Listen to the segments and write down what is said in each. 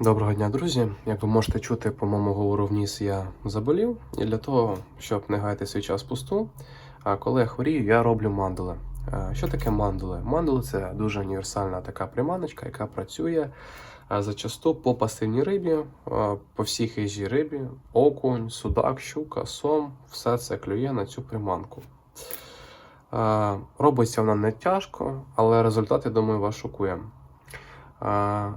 Доброго дня, друзі. Як ви можете чути, по моєму говору вніс я заболів. І для того, щоб не гаяти свій час пусту, коли я хворію, я роблю мандули. Що таке мандули? Мандули це дуже універсальна така приманочка, яка працює зачасту по пасивній рибі, по всій хижій рибі, окунь, судак, щука, сом, все це клює на цю приманку. Робиться вона не тяжко, але результат, я думаю, вас шокує.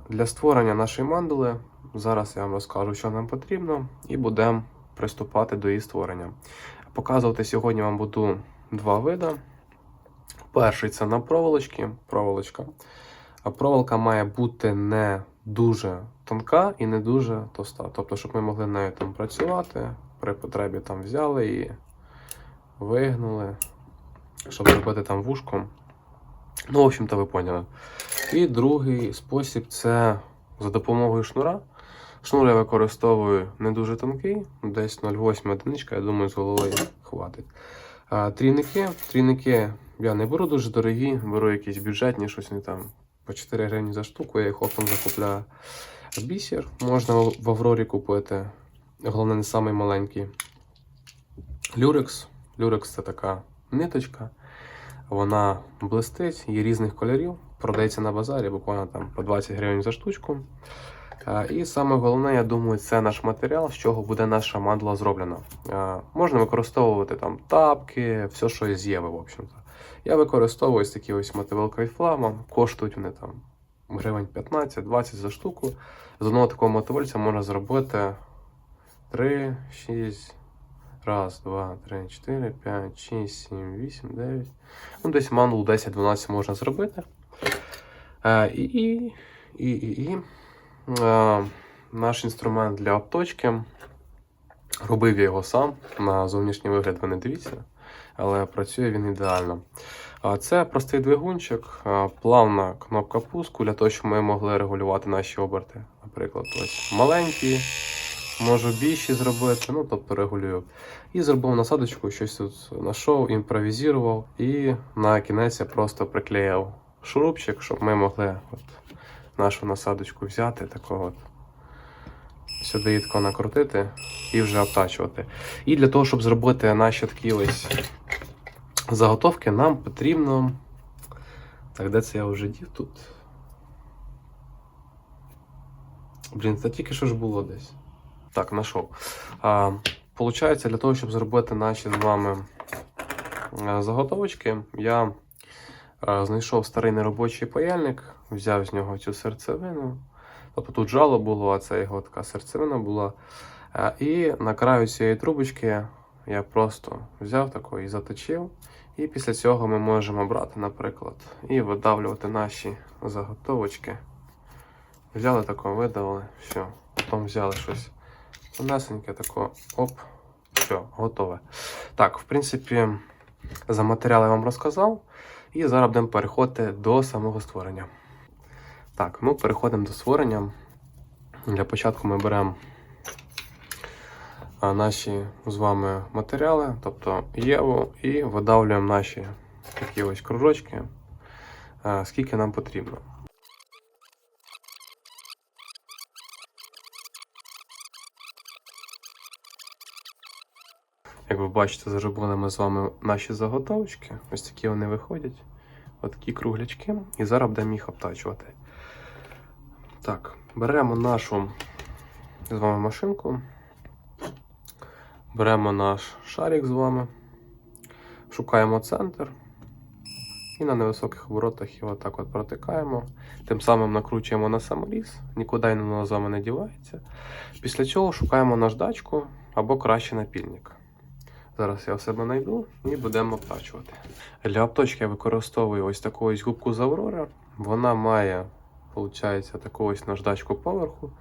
Для створення нашої мандули зараз я вам розкажу, що нам потрібно, і будемо приступати до її створення. Показувати сьогодні вам буду два види. Перший це на проволочки. Проволочка. А проволока має бути не дуже тонка і не дуже товста. Тобто, щоб ми могли нею там працювати, при потребі там взяли і вигнули, щоб зробити там вушком. Ну, в общем-то, ви поняли. І другий спосіб це за допомогою шнура. Шнур я використовую не дуже тонкий, десь 0,8 одиничка, я думаю, з головою хватить. Трійники. Трійники я не беру дуже дорогі, беру якісь бюджетні, щось не там по 4 гривні за штуку, я їх оптом закупляю. Бісер можна в Аврорі купити. Головне, не самий маленький. Люрекс. Люрекс це така ниточка. Вона блистить, є різних кольорів, продається на базарі, буквально там по 20 гривень за штучку. І саме головне, я думаю, це наш матеріал, з чого буде наша мандла зроблена. Можна використовувати там тапки, все, що є з'єви, в общем-то. Я використовую ось такі ось мотивилка від флама, коштують вони там гривень 15-20 за штуку. З одного такого мотивольця можна зробити 3, 6, раз, два, три, 4, 5, 6, 7, 8, 9. Ну, десь мандул 10-12 можна зробити. Е, і, і, і, і. Е, наш інструмент для обточки. Робив я його сам. На зовнішній вигляд ви не дивіться, але працює він ідеально. Це простий двигунчик, е, плавна кнопка пуску для того, щоб ми могли регулювати наші оберти. Наприклад, ось маленькі, можу більші зробити, ну тобто регулюю. І зробив насадочку, щось тут знайшов, імпровізував, і на кінець я просто приклеїв шурупчик, щоб ми могли от нашу насадочку взяти, такого от, сюди її тако накрутити і вже обтачувати. І для того, щоб зробити наші такі ось заготовки, нам потрібно. Так, де це я вже дів тут? Блін, це тільки що ж було десь. Так, знайшов. Получається, для того, щоб зробити наші з вами е, заготовочки, я знайшов старий неробочий паяльник, взяв з нього цю серцевину. Тобто тут жало було, а це його така серцевина була. І на краю цієї трубочки я просто взяв таку і заточив. І після цього ми можемо брати, наприклад, і видавлювати наші заготовочки. Взяли тако, видавили, все. Потім взяли щось тонесеньке, тако, оп, все, готове. Так, в принципі, за матеріал я вам розказав. І зараз будемо переходити до самого створення. Так, ми переходимо до створення. Для початку ми беремо наші з вами матеріали, тобто Єву, і видавлюємо наші такі ось кружочки, скільки нам потрібно. Як ви бачите, зробили ми з вами наші заготовочки. Ось такі вони виходять. Ось такі круглячки. І зараз будемо їх обтачувати. Так, беремо нашу з вами машинку. Беремо наш шарик з вами, шукаємо центр і на невисоких оборотах його так от протикаємо. Тим самим накручуємо на саморіз, нікуди воно з вами не дівається. Після цього шукаємо наждачку або краще напільник. Зараз я в себе знайду і будемо обтачувати. Для обточки я використовую ось таку ось губку з Аврора. Вона має, виходить, таку ось наждачку поверху.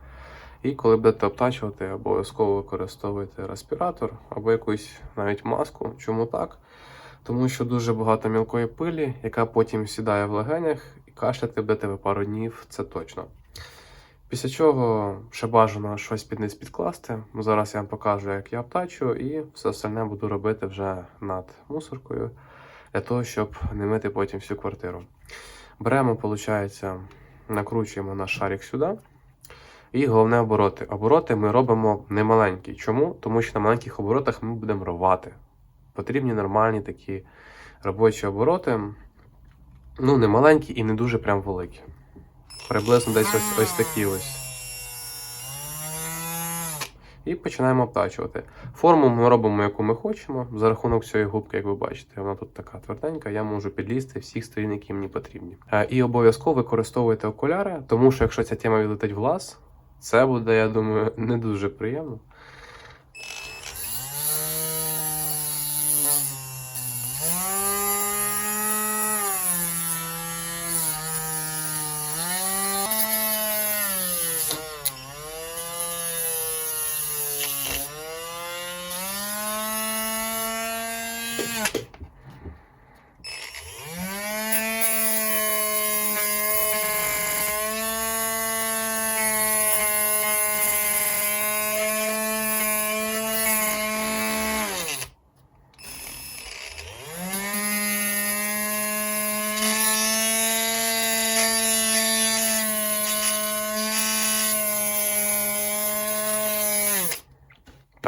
І коли будете обтачувати, обов'язково використовуйте респіратор або якусь навіть маску. Чому так? Тому що дуже багато мілкої пилі, яка потім сідає в легенях, і кашляти будете ви пару днів, це точно. Після чого ще бажано щось під низ підкласти. Зараз я вам покажу, як я обтачу, і все остальне буду робити вже над мусоркою, для того, щоб не мити потім всю квартиру. Беремо, виходить, накручуємо наш шарик сюди. І головне обороти. Обороти ми робимо немаленькі. Чому? Тому що на маленьких оборотах ми будемо рвати. Потрібні нормальні такі робочі обороти. Ну, не маленькі і не дуже прям великі. Приблизно десь ось, ось такі ось. І починаємо обтачувати. Форму ми робимо, яку ми хочемо. За рахунок цієї губки, як ви бачите, вона тут така тверденька, я можу підлізти всіх сторін, які мені потрібні. Е, І обов'язково використовуйте окуляри, тому що якщо ця тема відлетить в лаз, це буде, я думаю, не дуже приємно.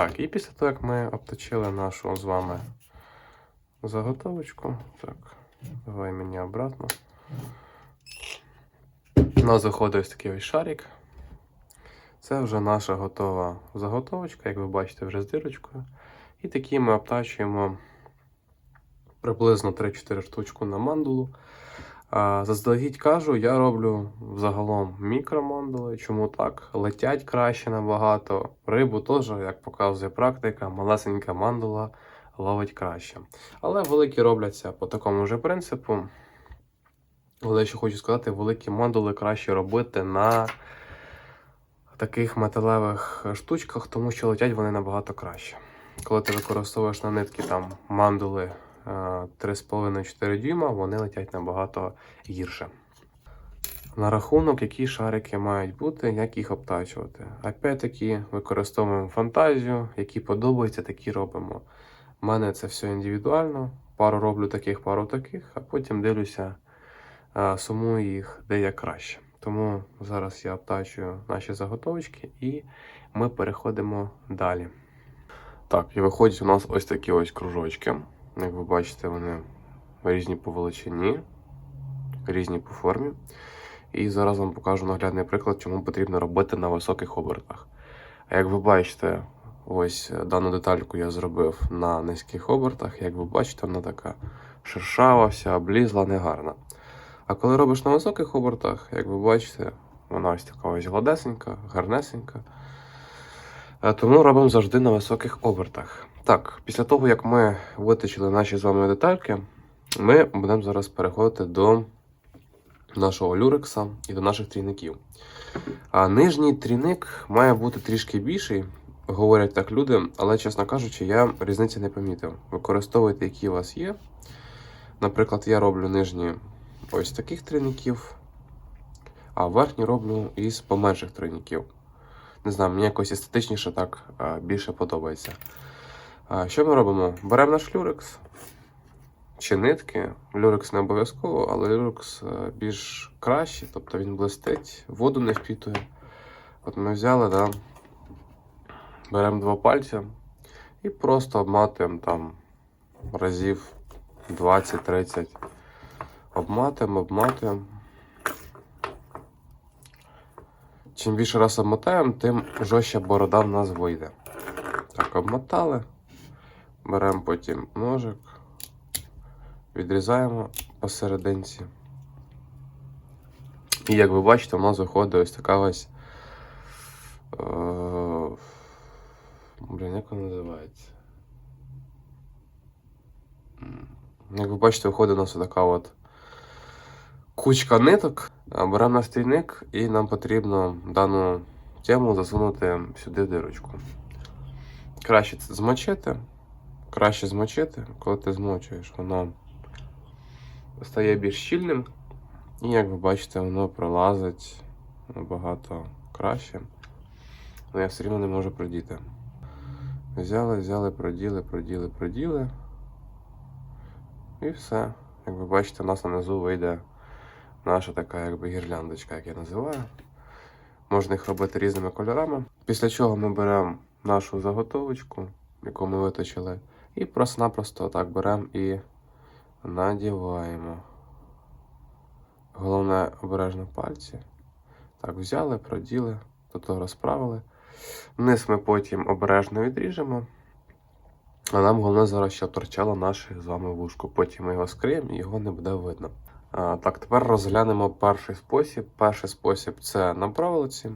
Так, і після того, як ми обточили нашу з вами заготовочку, так, давай мені обратно. У нас заходить ось такий ось шарик. Це вже наша готова заготовочка, як ви бачите, вже з дирочкою. І такі ми обтачуємо приблизно 3-4 штучку на мандулу. Заздалегідь кажу, я роблю взагалом мікромандули. Чому так? Летять краще набагато. Рибу теж, як показує практика, малесенька мандула ловить краще. Але великі робляться по такому ж принципу. Але ще хочу сказати, великі мандули краще робити на таких металевих штучках, тому що летять вони набагато краще. Коли ти використовуєш на нитки там мандули 3,5-4 дюйма, вони летять набагато гірше. На рахунок, які шарики мають бути, як їх обтачувати. Опять-таки використовуємо фантазію, які подобаються, такі робимо. У мене це все індивідуально. Пару роблю таких, пару таких, а потім дивлюся, е, сумую їх де як краще. Тому зараз я обтачую наші заготовочки і ми переходимо далі. Так, і виходять у нас ось такі ось кружочки. Як ви бачите, вони різні по величині, різні по формі. І зараз вам покажу наглядний приклад, чому потрібно робити на високих обертах. А як ви бачите, ось дану детальку я зробив на низьких обертах. Як ви бачите, вона така шершава, вся облізла, негарна. А коли робиш на високих обертах, як ви бачите, вона ось така ось гладесенька, гарнесенька. Е, Тому робимо завжди на високих обертах. Так, після того, як ми виточили наші з вами детальки, ми будемо зараз переходити до нашого люрекса і до наших трійників. А нижній трійник має бути трішки більший, говорять так люди, але, чесно кажучи, я різниці не помітив. Використовуйте, які у вас є. Наприклад, я роблю нижні ось таких трійників, а верхні роблю із поменших трійників. Не знаю, мені якось естетичніше так більше подобається. Що ми робимо? Беремо наш люрекс чи нитки. Люрекс не обов'язково, але люрекс е, більш кращий, тобто він блистить, воду не впітує. От ми взяли, да, беремо два пальця і просто обматуємо там разів 20-30. Обматуємо, обматуємо. Чим більше раз обмотаємо, тим жорстче борода в нас вийде. Так, обмотали. Беремо потім ножик, відрізаємо посерединці. І як ви бачите, у нас виходить ось така ось. Е... Блін, як вона називається? Як ви бачите, виходить у нас така от кучка ниток. Беремо на стійник і нам потрібно дану тему засунути сюди в дирочку. Краще це змочити. Краще змочити, коли ти змочуєш, воно стає більш щільним. І як ви бачите, воно пролазить набагато краще. Але я все рівно не можу продіти. Взяли, взяли, проділи, проділи, проділи. І все. Як ви бачите, у нас нанизу вийде наша така якби гірляндочка, як я називаю. Можна їх робити різними кольорами. Після чого ми беремо нашу заготовочку, яку ми виточили, і просто-напросто так беремо і надіваємо. Головне обережно пальці. Так, взяли, проділи, до того розправили. Низ ми потім обережно відріжемо. А нам головне зараз, щоб торчало наше з вами вушко. Потім ми його скриємо і його не буде видно. А, так, тепер розглянемо перший спосіб. Перший спосіб це на проволоці.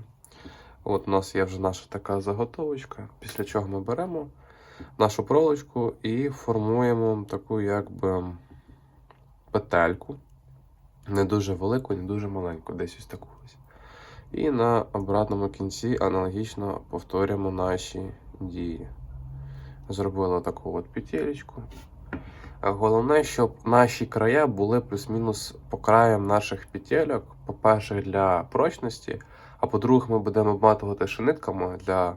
От у нас є вже наша така заготовочка. Після чого ми беремо нашу проволочку і формуємо таку якби петельку. Не дуже велику, не дуже маленьку, десь ось таку ось. І на обратному кінці аналогічно повторюємо наші дії. Зробили таку от петелечку. Головне, щоб наші края були плюс-мінус по краям наших петельок. По-перше, для прочності, а по-друге, ми будемо обматувати шинитками для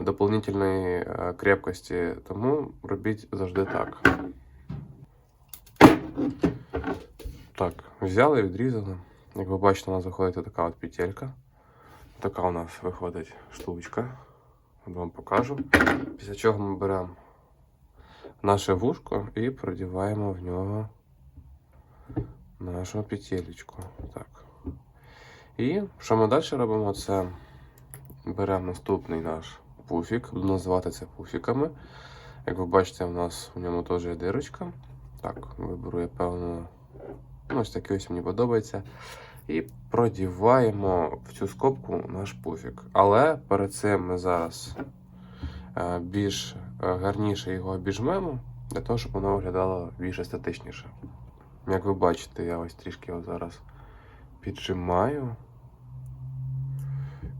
доповнительної е, крепкості. Тому робіть завжди так. Так, взяли, відрізали. Як ви бачите, у нас виходить така от петелька. Така у нас виходить штучка. Вам покажу. Після чого ми беремо наше вушко і продіваємо в нього нашу петелечку. Так. І що ми далі робимо? Це беремо наступний наш пуфік. Буду це пуфіками. Як ви бачите, у нас в ньому теж є дирочка. Так, виберу я певно. Ну, ось такий ось мені подобається. І продіваємо в цю скобку наш пуфік. Але перед цим ми зараз е, більш е, гарніше його обіжмемо, для того, щоб воно виглядало більш естетичніше. Як ви бачите, я ось трішки його зараз піджимаю.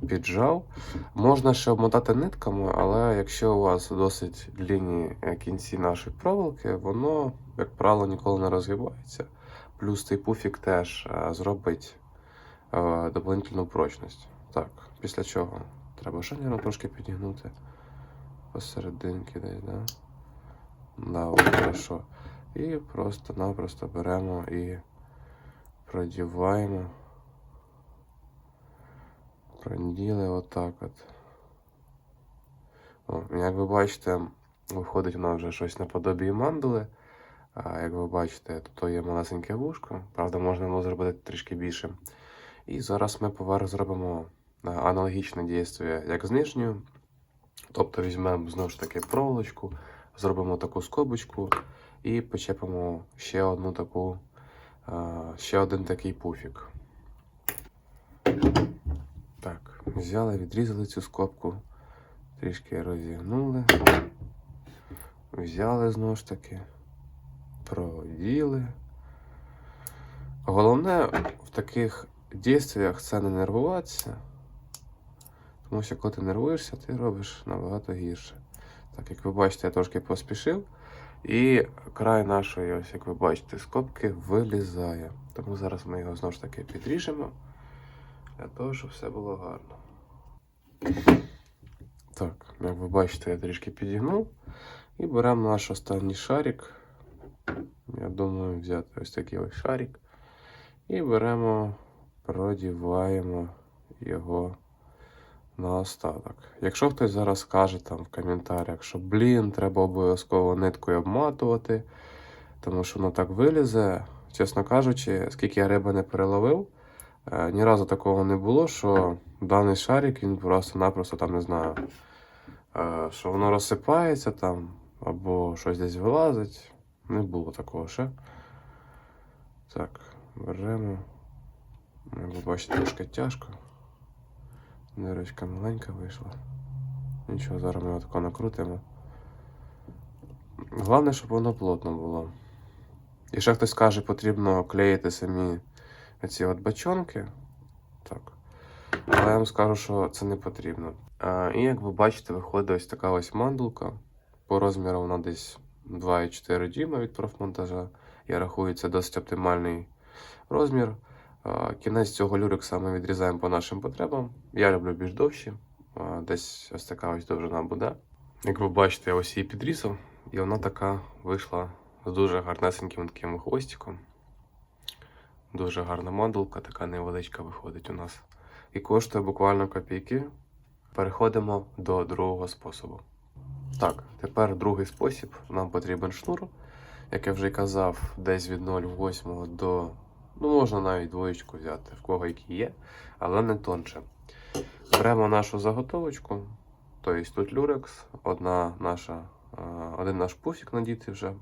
Піджав. Можна ще обмотати нитками, але якщо у вас досить длінні е, кінці нашої проволоки, воно, як правило, ніколи не розгибається. Плюс цей пуфік теж е, зробить е, дополнительну прочність. Так, після чого треба ще трошки підігнути посерединки десь, да? Да, от, хорошо. І просто-напросто беремо і продіваємо. Проділи отак от. О, як ви бачите, виходить нас вже щось наподобі мандали. А як ви бачите, тут є малесеньке вушко, правда, можна було зробити трішки більше. І зараз ми поверх зробимо е, аналогічне дійство, як з нижньою. Тобто візьмемо знову ж таки проволочку, зробимо таку скобочку і почепимо ще одну таку, е, ще один такий пуфік. Так, взяли, відрізали цю скобку, трішки розігнули, взяли знову ж таки, проділи. Головне в таких дійствах це не нервуватися, тому що коли ти нервуєшся, ти робиш набагато гірше. Так, як ви бачите, я трошки поспішив, і край нашої, ось як ви бачите, скобки вилізає. Тому зараз ми його знову ж таки підріжемо для того, щоб все було гарно. Так, як ви бачите, я трішки підігнув. І беремо наш останній шарик. Я думаю, взяти ось такий ось шарик. І беремо, продіваємо його на остаток. Якщо хтось зараз скаже там в коментарях, що блін, треба обов'язково ниткою обматувати, тому що воно так вилізе. Чесно кажучи, скільки я риби не переловив, ні разу такого не було, що даний шарик він просто-напросто там не знаю, е, що воно розсипається там, або щось десь вилазить. Не було такого ще. Так, беремо. Як ви бачите, трошки тяжко. Нирочка маленька вийшла. Нічого, зараз ми його тако накрутимо. Головне, щоб воно плотно було. І ще хтось каже, потрібно клеїти самі ці от бачонки. Так. Але я вам скажу, що це не потрібно. А, і як ви бачите, виходить ось така ось мандулка. По розміру вона десь 2,4 дюйма від профмонтажа. Я рахую, це досить оптимальний розмір. А, Кінець цього люрекса ми відрізаємо по нашим потребам. Я люблю більш довші. А, Десь ось така ось довжина буде. Як ви бачите, я ось її підрізав, і вона така вийшла з дуже гарнесеньким таким хвостиком. Дуже гарна мандулка, така невеличка виходить у нас. і коштує буквально копійки. Переходимо до другого способу. Так, тепер другий спосіб. Нам потрібен шнур, як я вже й казав, десь від 0,8 до. Ну, можна навіть двоєчку взяти, в кого який є, але не тонше. Беремо нашу заготовочку, тобто тут люрекс, одна наша, е, один наш пуфік надіти вже.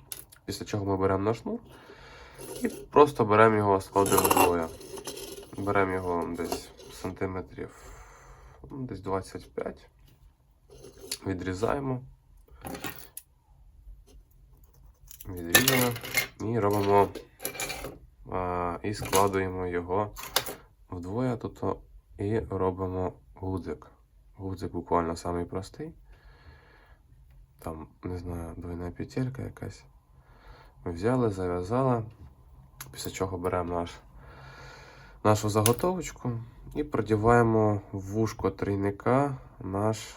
Після чого ми беремо наш шнур і просто беремо його, складемо вдвоє. Беремо його десь сантиметрів ну, десь 25. Відрізаємо. Відрізали і робимо а, і складуємо його вдвоє тут і робимо гудзик. Гудзик буквально самий простий. Там, не знаю, двойна петелька якась. Взяли, зав'язали. Після чого беремо наш, нашу заготовочку і продіваємо в вушко трійника наш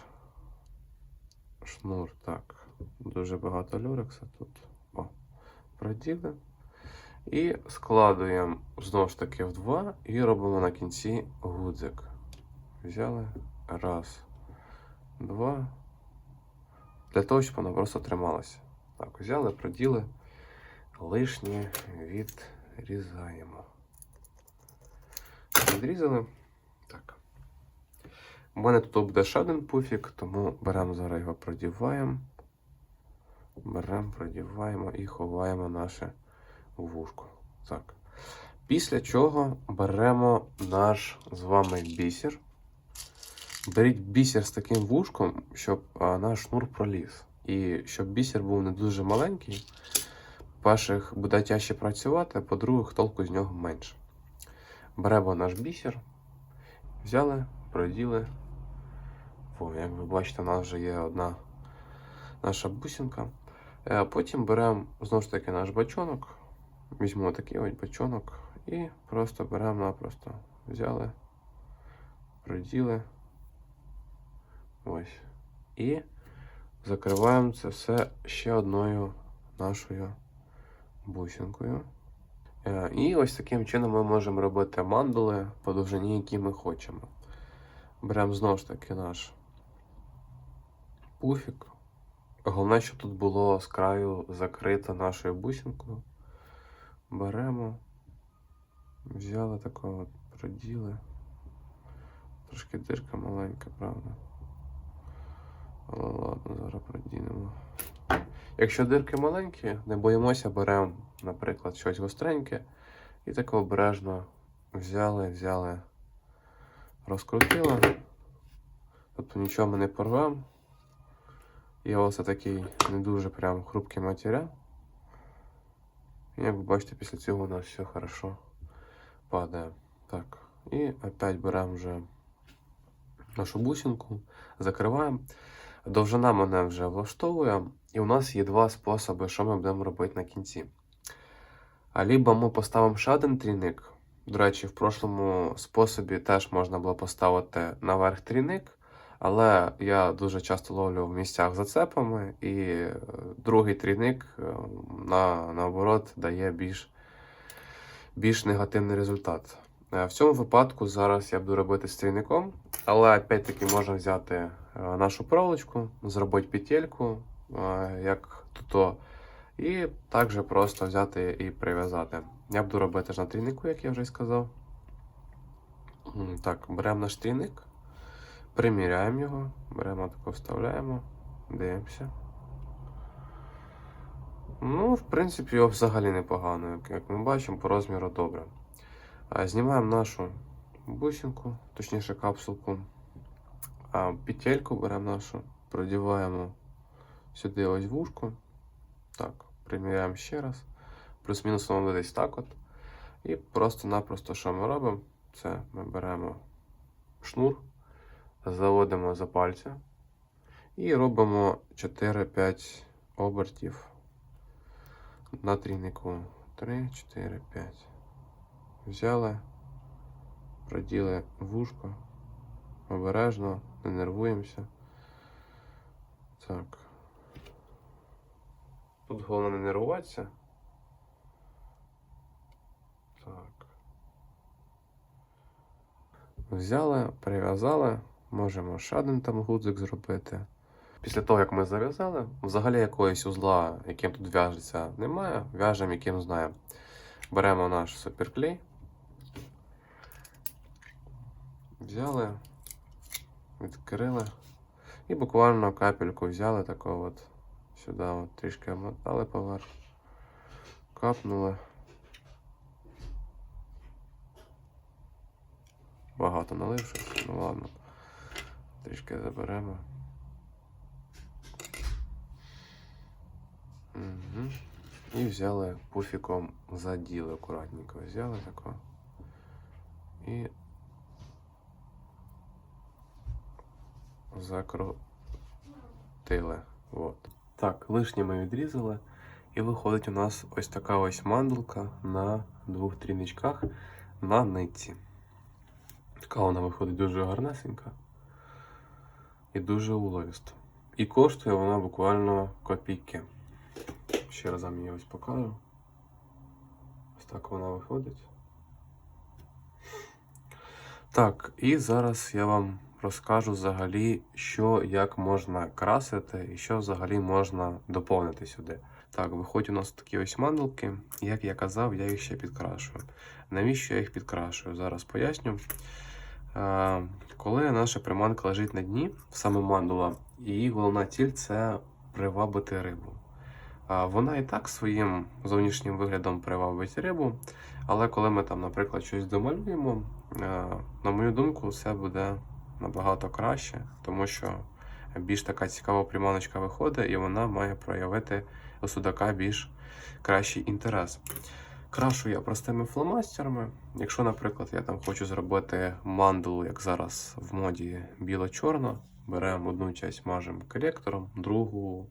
шнур. Так, дуже багато люрекса тут. О, проділи. І складуємо знову ж таки в два і робимо на кінці гудзик. Взяли. Раз, два. Для того, щоб воно просто трималося. Так, взяли, проділи. Лишнє відрізаємо. Відрізали. Так. У мене тут буде ще один пуфік, тому беремо зараз його продіваємо. Беремо, продіваємо і ховаємо наше вушко. Так. Після чого беремо наш з вами бісер. Беріть бісер з таким вушком, щоб наш шнур проліз. І щоб бісер був не дуже маленький. Перших буде тяжче працювати, по-друге, толку з нього менше. Беремо наш бісер, взяли, проділи. О, як ви бачите, у нас вже є одна наша бусинка. Е, Потім беремо знову ж таки наш бачонок. Візьмемо такий ось бачонок і просто беремо-напросто. Взяли, проділи. Ось. І закриваємо це все ще одною нашою бусинкою. Е, І ось таким чином ми можемо робити мандули по довжині, які ми хочемо. Беремо знову ж таки наш пуфік. Головне, щоб тут було з краю закрито нашою бусинкою. Беремо, взяли такого, проділи. Трошки дирка маленька, правда. Але ладно, зараз продінемо. Якщо дирки маленькі, не боїмося, беремо, наприклад, щось гостреньке і так обережно взяли, взяли, розкрутили. Тобто нічого ми не порвемо. І ось такий не дуже прям хрупкий матеріал. І як ви бачите, після цього у нас все хорошо падає. Так, і опять беремо вже нашу бусинку, закриваємо. Довжина мене вже влаштовує, і у нас є два способи, що ми будемо робити на кінці. А либо ми поставимо ще один трійник. До речі, в прошлому способі теж можна було поставити наверх трійник, але я дуже часто ловлю в місцях зацепами, і е, другий трійник е, на, наоборот дає більш, більш негативний результат. Е, В цьому випадку зараз я буду робити з трійником, але опять-таки можна взяти нашу проволочку, зробити петельку, е, як тут, і також просто взяти і прив'язати. Я буду робити ж на трійнику, як я вже сказав. Так, беремо наш трійник, приміряємо його, беремо тако, вставляємо, дивимося. Ну, в принципі, його взагалі непогано, як- як ми бачимо, по розміру добре. Знімаємо нашу бусинку, точніше капсулку. А петельку беремо нашу, продіваємо сюди ось вушку. Так, приміряємо ще раз. Плюс-мінус воно десь так от. І просто-напросто, що ми робимо, це ми беремо шнур, заводимо за пальця і робимо 4-5 обертів на трійнику. 3, 4, 5. Взяли, проділи вушко, обережно, не нервуємося. Так. Тут головне не нервуватися. Так. Взяли, прив'язали, можемо ще там гудзик зробити. Після того, як ми зав'язали, взагалі якогось узла, яким тут в'яжеться, немає. В'яжемо, яким знаємо. Беремо наш суперклей. Взяли, відкрили. І буквально капельку взяли таку от сюди, от, трішки обмотали поверх. Капнули. Багато налив щось, ну ладно. Трішки заберемо. Угу. І взяли пуфіком заділи акуратненько. Взяли тако. І закрутили. От. Так, лишнє ми відрізали. І виходить у нас ось така ось мандулка на двох тріничках на нитці. Така вона виходить дуже гарнесенька і дуже уловіста. І коштує вона буквально копійки. Ще раз вам її ось покажу. Ось так вона виходить. Так, і зараз я вам розкажу взагалі, що як можна красити і що взагалі можна доповнити сюди. Так, виходять у нас такі ось мандалки. Як я казав, я їх ще підкрашую. Навіщо я їх підкрашую? Зараз поясню. Е, Коли наша приманка лежить на дні, саме мандула, її головна ціль це привабити рибу. А Вона і так своїм зовнішнім виглядом привабить рибу, але коли ми там, наприклад, щось домалюємо, е, на мою думку, все буде набагато краще, тому що більш така цікава приманочка виходить, і вона має проявити у судака більш кращий інтерес. Крашу я простими фломастерами. Якщо, наприклад, я там хочу зробити мандулу, як зараз в моді біло-чорно, беремо одну часть мажемо колектором, другу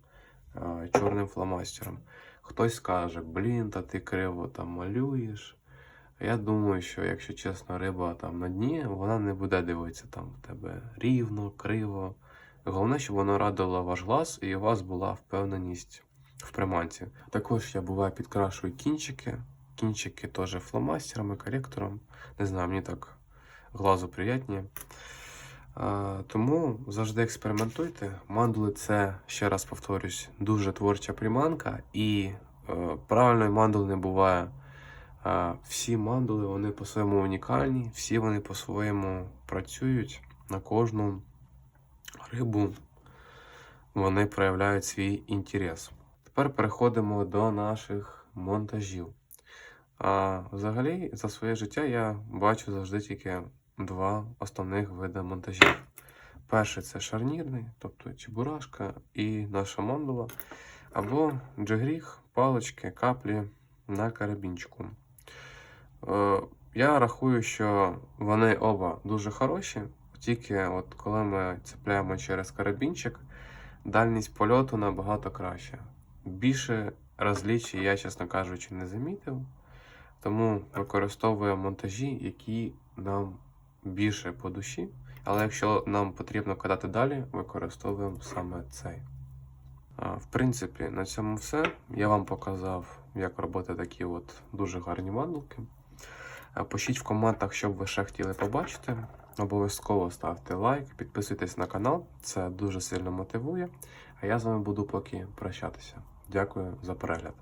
е, чорним фломастером. Хтось скаже, блін, та ти криво там малюєш. Я думаю, що якщо чесно, риба там на дні, вона не буде дивитися там в тебе рівно, криво. Головне, щоб воно радило ваш глаз і у вас була впевненість в приманці. Також я буває підкрашую кінчики. Кінчики теж фломастерами, коректором. Не знаю, мені так глазу приятні. Тому завжди експериментуйте. Мандули це, ще раз повторюсь, дуже творча приманка, і е, правильної мандули не буває. Всі мандули вони по-своєму унікальні, всі вони по-своєму працюють на кожну рибу. Вони проявляють свій інтерес. Тепер переходимо до наших монтажів. А взагалі, за своє життя я бачу завжди тільки два основних види монтажів. Перший це шарнірний, тобто чебурашка і наша мандула, або джигріг, палички, каплі на карабінчику. Е, я рахую, що вони оба дуже хороші, тільки от коли ми цепляємо через карабінчик, дальність польоту набагато краща. Більше розлічій я, чесно кажучи, не замітив. Тому використовуємо монтажі, які нам більше по душі. Але якщо нам потрібно кидати далі, використовуємо саме цей. В принципі, на цьому все. Я вам показав, як робити такі от дуже гарні мандулки. А, Пишіть в коментах, що б ви ще хотіли побачити. Обов'язково ставте лайк, підписуйтесь на канал, це дуже сильно мотивує. А я з вами буду поки прощатися. Дякую за перегляд.